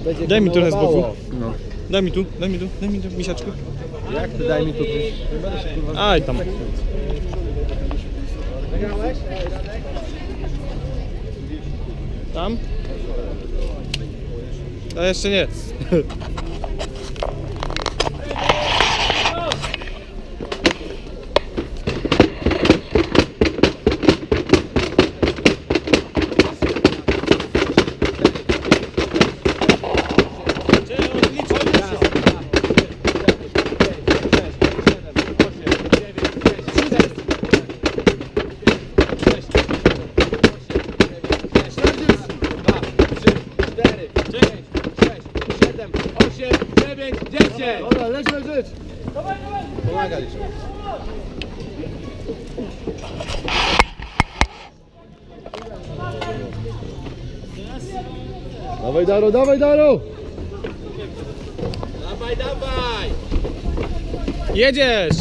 będzie Daj mi trochę z boku. No. Daj mi tu, daj mi tu, daj mi tu, misiaczku. Jak ty daj mi tu. Aj tam. Tam? A jeszcze nie. Dobra, leć, leć, leć! Pomaga liczę. Dawaj Daro, dawaj Daro! Jedziesz!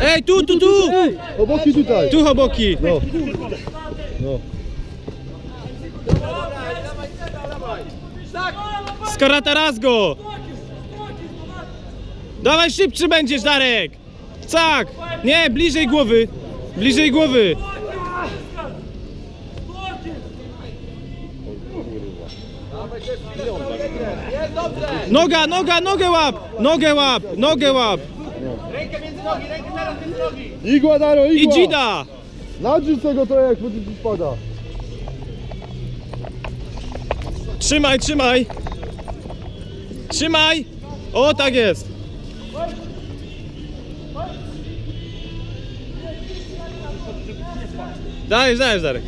Ej, tu, tu, tu! Oboki tutaj! Tu oboki! No. No. Skarata raz go! Dawaj szybszy będziesz, Darek! Tak! Nie, bliżej głowy! Bliżej głowy! Noga, noga, nogę łap! Nogę łap! Nogę łap! Igła Daro, I igła! dzida! Nadrzuć tego trochę jak będzie ci spada. Trzymaj, trzymaj! Trzymaj! O, tak jest! Daar is, daar is, daar.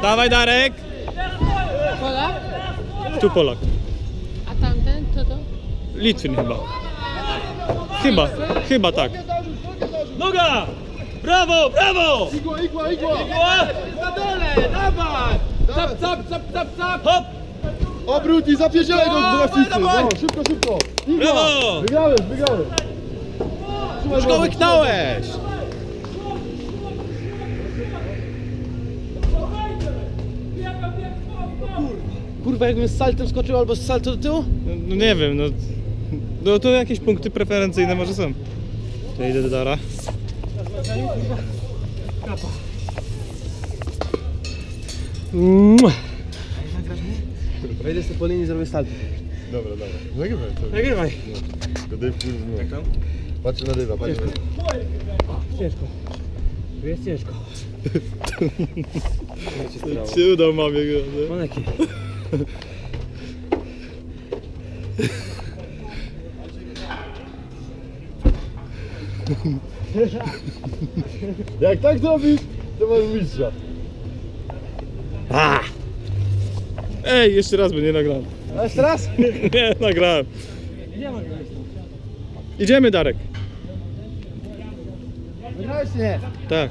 Dawaj Darek! Polak? Tu Polak. A tamten, kto to? Litwin chyba. Chyba, chyba tak. Noga! Brawo, brawo! Igła, igła, igła! Igła! Na dole, dawaj! Cap, cap, cap, cap, cap! Hop! Obrót i zapierdzielaj go w No, szybko, szybko! Igła! Brawo! Wygrałeś, wygrałeś! Już go łyknąłeś! Kurwa, jakbym z saltem skoczył albo z saltu do tyłu? No nie wiem, no... No to jakieś punkty preferencyjne może są. To idę do Dara. Wejdę sobie po linii i zrobię salto. Dobra, dobra. Nagrywaj to. Nagrywaj. To Dave Jak tam? Patrzę na dywa, patrzę na Ciężko. Jest ciężko. Się udał mamie go. Moneki. Jak tak zrobisz, to masz mistrza. Ej, jeszcze raz by nie nagrałem. A jeszcze raz? Nie, nagrałem. Idziemy Darek. Wygrałeś czy nie? Tak.